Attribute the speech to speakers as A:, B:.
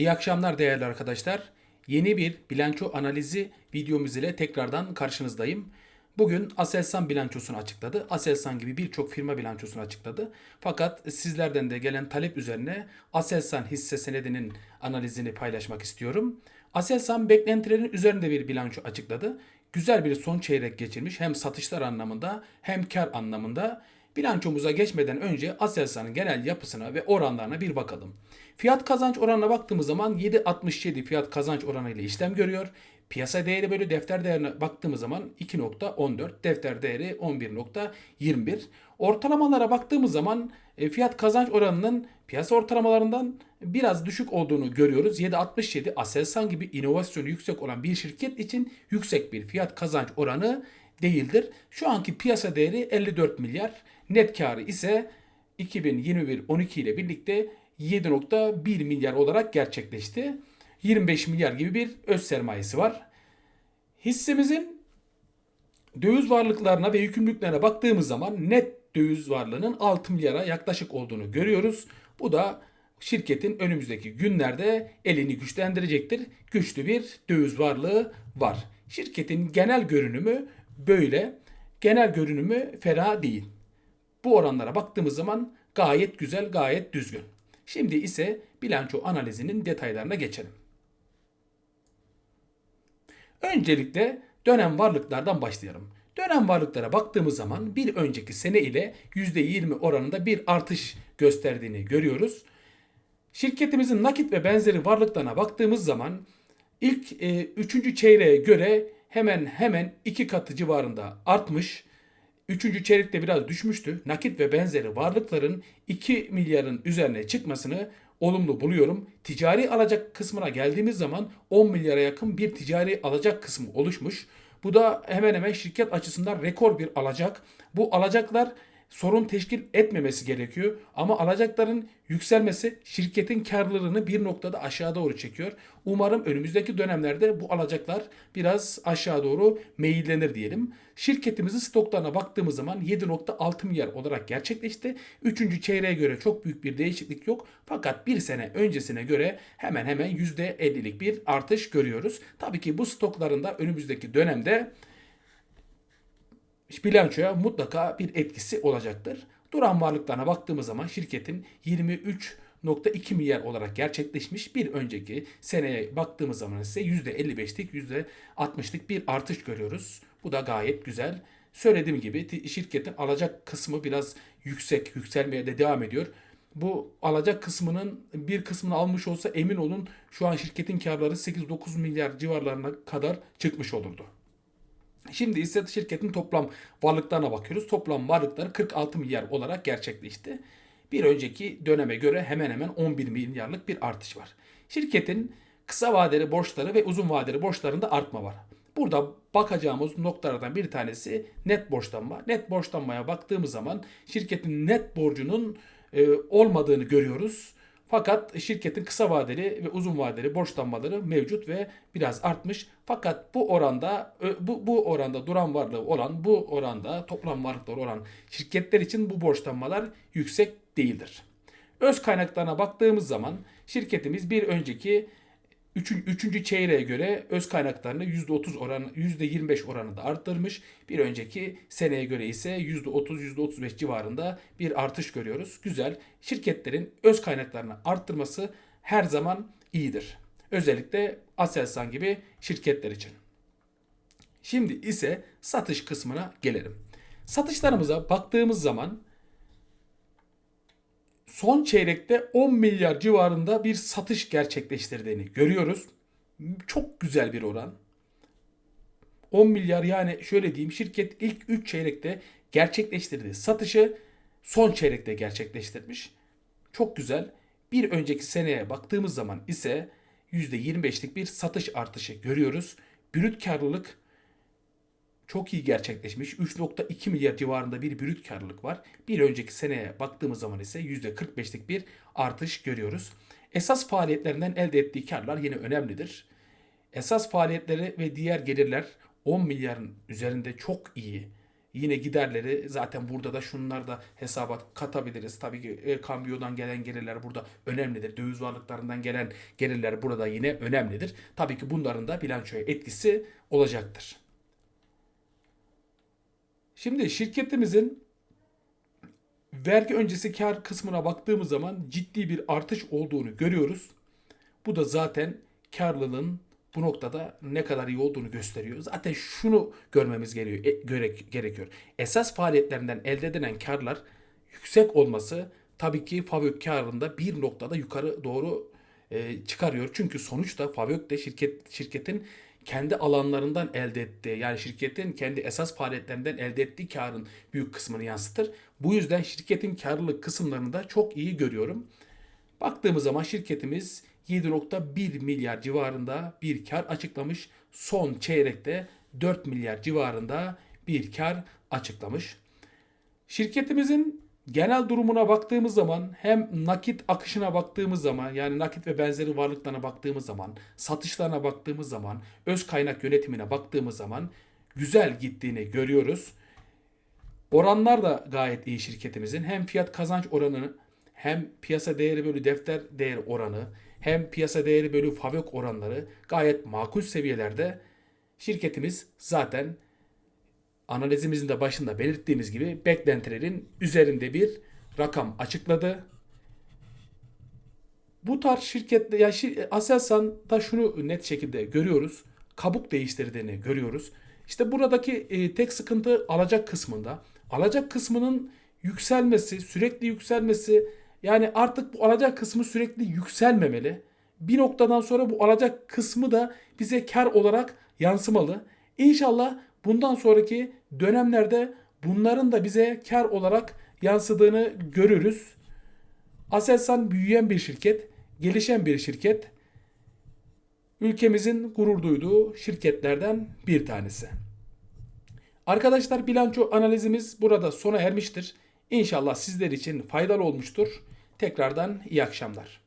A: İyi akşamlar değerli arkadaşlar. Yeni bir bilanço analizi videomuz ile tekrardan karşınızdayım. Bugün Aselsan bilançosunu açıkladı. Aselsan gibi birçok firma bilançosunu açıkladı. Fakat sizlerden de gelen talep üzerine Aselsan hisse senedinin analizini paylaşmak istiyorum. Aselsan beklentilerin üzerinde bir bilanço açıkladı. Güzel bir son çeyrek geçirmiş hem satışlar anlamında hem kar anlamında. Bilançomuza geçmeden önce Aselsan'ın genel yapısına ve oranlarına bir bakalım. Fiyat kazanç oranına baktığımız zaman 7.67 fiyat kazanç oranı ile işlem görüyor. Piyasa değeri bölü defter değerine baktığımız zaman 2.14, defter değeri 11.21. Ortalamalara baktığımız zaman e, fiyat kazanç oranının piyasa ortalamalarından biraz düşük olduğunu görüyoruz. 7.67 Aselsan gibi inovasyonu yüksek olan bir şirket için yüksek bir fiyat kazanç oranı değildir. Şu anki piyasa değeri 54 milyar. Net karı ise 2021-12 ile birlikte 7.1 milyar olarak gerçekleşti. 25 milyar gibi bir öz sermayesi var. Hissemizin döviz varlıklarına ve yükümlülüklerine baktığımız zaman net döviz varlığının 6 milyara yaklaşık olduğunu görüyoruz. Bu da şirketin önümüzdeki günlerde elini güçlendirecektir. Güçlü bir döviz varlığı var. Şirketin genel görünümü böyle. Genel görünümü fena değil. Bu oranlara baktığımız zaman gayet güzel, gayet düzgün. Şimdi ise bilanço analizinin detaylarına geçelim. Öncelikle dönem varlıklardan başlayalım. Dönem varlıklara baktığımız zaman bir önceki sene ile %20 oranında bir artış gösterdiğini görüyoruz. Şirketimizin nakit ve benzeri varlıklarına baktığımız zaman ilk e, üçüncü çeyreğe göre hemen hemen iki katı civarında artmış. Üçüncü çeyrekte biraz düşmüştü. Nakit ve benzeri varlıkların 2 milyarın üzerine çıkmasını olumlu buluyorum. Ticari alacak kısmına geldiğimiz zaman 10 milyara yakın bir ticari alacak kısmı oluşmuş. Bu da hemen hemen şirket açısından rekor bir alacak. Bu alacaklar sorun teşkil etmemesi gerekiyor. Ama alacakların yükselmesi şirketin karlılığını bir noktada aşağı doğru çekiyor. Umarım önümüzdeki dönemlerde bu alacaklar biraz aşağı doğru meyillenir diyelim. Şirketimizin stoklarına baktığımız zaman 7.6 milyar olarak gerçekleşti. Üçüncü çeyreğe göre çok büyük bir değişiklik yok. Fakat bir sene öncesine göre hemen hemen %50'lik bir artış görüyoruz. Tabii ki bu stoklarında önümüzdeki dönemde bilançoya mutlaka bir etkisi olacaktır. Duran varlıklarına baktığımız zaman şirketin 23.2 milyar olarak gerçekleşmiş bir önceki seneye baktığımız zaman ise %55'lik %60'lık bir artış görüyoruz. Bu da gayet güzel. Söylediğim gibi şirketin alacak kısmı biraz yüksek, yükselmeye de devam ediyor. Bu alacak kısmının bir kısmını almış olsa emin olun şu an şirketin karları 8-9 milyar civarlarına kadar çıkmış olurdu. Şimdi ise şirketin toplam varlıklarına bakıyoruz. Toplam varlıkları 46 milyar olarak gerçekleşti. Bir önceki döneme göre hemen hemen 11 milyarlık bir artış var. Şirketin kısa vadeli borçları ve uzun vadeli borçlarında artma var. Burada bakacağımız noktalardan bir tanesi net borçlanma. Net borçlanmaya baktığımız zaman şirketin net borcunun e, olmadığını görüyoruz. Fakat şirketin kısa vadeli ve uzun vadeli borçlanmaları mevcut ve biraz artmış. Fakat bu oranda bu, bu oranda duran varlığı olan bu oranda toplam varlıkları olan şirketler için bu borçlanmalar yüksek değildir. Öz kaynaklarına baktığımız zaman şirketimiz bir önceki Üçün, üçüncü çeyreğe göre öz kaynaklarını %30 oranı, %25 oranında arttırmış. Bir önceki seneye göre ise %30, %35 civarında bir artış görüyoruz. Güzel. Şirketlerin öz kaynaklarını arttırması her zaman iyidir. Özellikle Aselsan gibi şirketler için. Şimdi ise satış kısmına gelelim. Satışlarımıza baktığımız zaman son çeyrekte 10 milyar civarında bir satış gerçekleştirdiğini görüyoruz. Çok güzel bir oran. 10 milyar yani şöyle diyeyim şirket ilk 3 çeyrekte gerçekleştirdiği satışı son çeyrekte gerçekleştirmiş. Çok güzel. Bir önceki seneye baktığımız zaman ise %25'lik bir satış artışı görüyoruz. Brüt karlılık çok iyi gerçekleşmiş. 3.2 milyar civarında bir brüt karlılık var. Bir önceki seneye baktığımız zaman ise %45'lik bir artış görüyoruz. Esas faaliyetlerinden elde ettiği karlar yine önemlidir. Esas faaliyetleri ve diğer gelirler 10 milyarın üzerinde çok iyi Yine giderleri zaten burada da şunlar da hesaba katabiliriz. Tabii ki e, kambiyodan gelen gelirler burada önemlidir. Döviz varlıklarından gelen gelirler burada yine önemlidir. Tabii ki bunların da bilançoya etkisi olacaktır. Şimdi şirketimizin vergi öncesi kar kısmına baktığımız zaman ciddi bir artış olduğunu görüyoruz. Bu da zaten karlılığın bu noktada ne kadar iyi olduğunu gösteriyor. Zaten şunu görmemiz gerekiyor. e, gerek- gerekiyor. Esas faaliyetlerinden elde edilen karlar yüksek olması tabii ki Favök karında bir noktada yukarı doğru e, çıkarıyor. Çünkü sonuçta Favök de şirket şirketin kendi alanlarından elde ettiği yani şirketin kendi esas faaliyetlerinden elde ettiği karın büyük kısmını yansıtır. Bu yüzden şirketin karlılık kısımlarını da çok iyi görüyorum. Baktığımız zaman şirketimiz 7.1 milyar civarında bir kar açıklamış. Son çeyrekte 4 milyar civarında bir kar açıklamış. Şirketimizin genel durumuna baktığımız zaman hem nakit akışına baktığımız zaman yani nakit ve benzeri varlıklarına baktığımız zaman, satışlarına baktığımız zaman, öz kaynak yönetimine baktığımız zaman güzel gittiğini görüyoruz. Oranlar da gayet iyi şirketimizin. Hem fiyat kazanç oranı hem piyasa değeri bölü defter değeri oranı hem piyasa değeri bölü favök oranları gayet makul seviyelerde. Şirketimiz zaten analizimizin de başında belirttiğimiz gibi beklentilerin üzerinde bir rakam açıkladı. Bu tarz şirketle ya şir, Aselsan'da şunu net şekilde görüyoruz. Kabuk değiştirdiğini görüyoruz. İşte buradaki e, tek sıkıntı alacak kısmında. Alacak kısmının yükselmesi, sürekli yükselmesi yani artık bu alacak kısmı sürekli yükselmemeli. Bir noktadan sonra bu alacak kısmı da bize kar olarak yansımalı. İnşallah bundan sonraki dönemlerde bunların da bize kar olarak yansıdığını görürüz. Aselsan büyüyen bir şirket, gelişen bir şirket. Ülkemizin gurur duyduğu şirketlerden bir tanesi. Arkadaşlar bilanço analizimiz burada sona ermiştir. İnşallah sizler için faydalı olmuştur. Tekrardan iyi akşamlar.